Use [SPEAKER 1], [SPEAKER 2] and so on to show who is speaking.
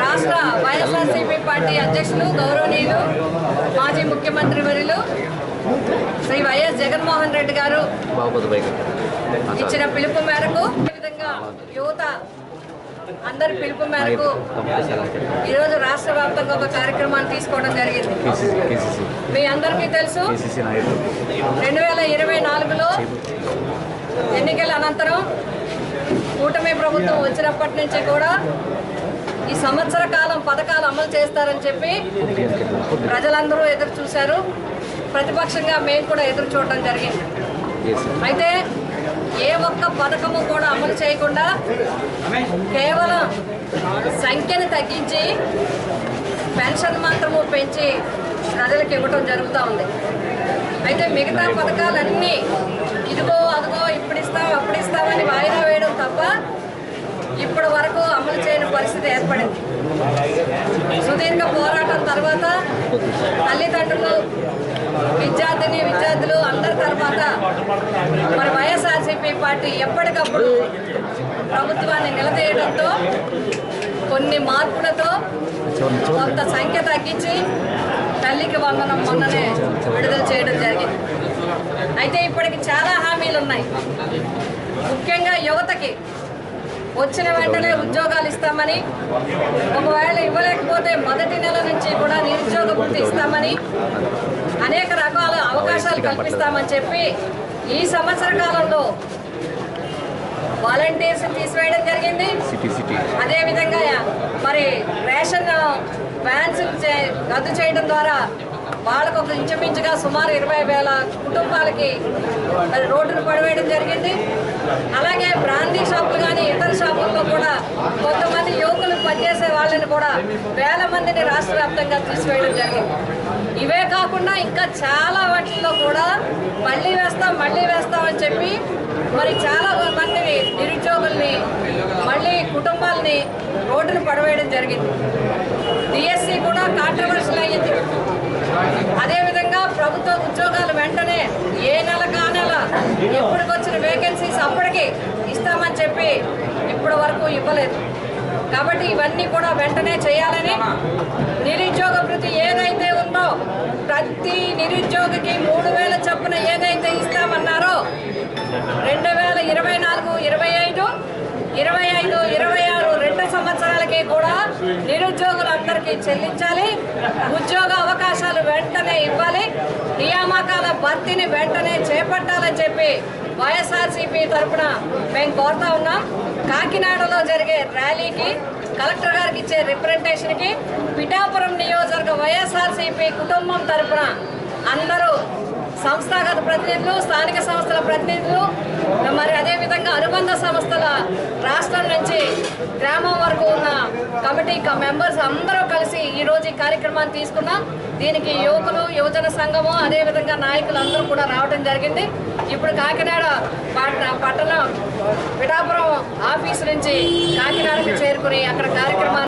[SPEAKER 1] రాష్ట్ర వైఎస్ఆర్సీపీ పార్టీ అధ్యక్షులు గౌరవనీయులు మాజీ ముఖ్యమంత్రి వర్యులు శ్రీ వైఎస్ జగన్మోహన్ రెడ్డి గారు ఇచ్చిన పిలుపు మేరకు విధంగా యువత అందరి పిలుపు మేరకు ఈరోజు రాష్ట్ర వ్యాప్తంగా ఒక కార్యక్రమాన్ని తీసుకోవడం జరిగింది. మీ అందరికీ తెలుసు రెండు వేల ఇరవై నాలుగులో ఎన్నికల అనంతరం ప్రభుత్వం వచ్చినప్పటి నుంచి కూడా ఈ సంవత్సర కాలం పథకాలు అమలు చేస్తారని చెప్పి ప్రజలందరూ ఎదురు చూశారు. ప్రతిపక్షంగా మేము కూడా ఎదురు చూడడం జరిగింది. అయితే ఏ ఒక్క పథకము కూడా అమలు చేయకుండా కేవలం సంఖ్యను తగ్గించి పెన్షన్ మాత్రము పెంచి ప్రజలకు ఇవ్వటం జరుగుతూ ఉంది. అయితే మిగతా పథకాలన్నీ పరిస్థితి ఏర్పడింది. సుదీర్ఘ పోరాటం తర్వాత తల్లిదండ్రులు విద్యార్థిని విద్యార్థులు అందరి తర్వాత మరి వైఎస్ఆర్సీపీ పార్టీ ఎప్పటికప్పుడు ప్రభుత్వాన్ని నిలదీయడంతో కొన్ని మార్పులతో కొంత సంఖ్య తగ్గించి తల్లికి వందనం మొన్ననే విడుదల చేయడం జరిగింది. అయితే ఇప్పటికి చాలా హామీలు ఉన్నాయి ముఖ్యంగా యువతకి వచ్చిన వెంటనే ఉద్యోగాలు ఇస్తామని ఒకవేళ ఇవ్వలేకపోతే మొదటి నెల నుంచి కూడా నిరుద్యోగ వృత్తి ఇస్తామని అనేక రకాల అవకాశాలు కల్పిస్తామని చెప్పి ఈ సంవత్సర కాలంలో వాలంటీర్స్ తీసివేయడం జరిగింది. అదేవిధంగా మరి రేషన్ వ్యాన్స్ రద్దు చేయడం ద్వారా వాళ్ళకు ఒక ఇంచుమించుగా సుమారు ఇరవై వేల కుటుంబాలకి మరి రోడ్డును పడివేయడం జరిగింది. అలాగే బ్రాందీ షాపులు కూడా వేల మందిని రాష్ట్ర వ్యాప్తంగా తీసివేయడం జరిగింది. ఇవే కాకుండా ఇంకా చాలా వాటిల్లో కూడా మళ్ళీ వేస్తాం మళ్ళీ వేస్తామని చెప్పి మరి చాలా మందిని నిరుద్యోగుల్ని మళ్ళీ కుటుంబాలని రోడ్డును పడవేయడం జరిగింది. డిఎస్సి కూడా కాంట్రవర్షియల్ అయ్యింది. అదేవిధంగా ప్రభుత్వ ఉద్యోగాలు వెంటనే ఏ నెల కా నెల ఎప్పటికొచ్చిన వేకెన్సీస్ అప్పటికి ఇస్తామని చెప్పి ఇప్పటి వరకు ఇవ్వలేదు. కాబట్టి ఇవన్నీ కూడా వెంటనే చేయాలని నిరుద్యోగ భృతి ఏదైతే ఉందో ప్రతి నిరుద్యోగికి మూడు వేల చొప్పున ఏదైతే ఇస్తామన్నారో రెండు వేల ఇరవై నాలుగు ఇరవై ఐదు ఇరవై ఐదు ఇరవై ఆరు రెండు సంవత్సరాలకి కూడా నిరుద్యోగులందరికీ చెల్లించాలి. ఉద్యోగ అవకాశాలు వెంటనే ఇవ్వాలి. నియామకాల భర్తీని వెంటనే చేపట్టాలని చెప్పి వైఎస్ఆర్సీపీ తరఫున మేము కోరుతా ఉన్నాం. కాకినాడలో జరిగే ర్యాలీకి కలెక్టర్ గారికి ఇచ్చే రిప్రజెంటేషన్కి పిఠాపురం నియోజకవర్గ వైఎస్ఆర్సీపీ కుటుంబం తరఫున అందరూ సంస్థాగత ప్రతినిధులు స్థానిక సంస్థల ప్రతినిధులు మరి అదేవిధంగా అనుబంధ సంస్థల రాష్ట్రం నుంచి గ్రామం వరకు ఉన్న కమిటీ మెంబర్స్ అందరూ ఈరోజు ఈ రోజు కార్యక్రమాన్ని తీసుకున్నాం దీనికి యువకులు యువజన సంఘము అదేవిధంగా నాయకులు అందరూ కూడా రావడం జరిగింది. ఇప్పుడు కాకినాడ పట్టణం పిఠాపురం ఆఫీస్ నుంచి కాకినాడకు చేరుకుని అక్కడ కార్యక్రమాన్ని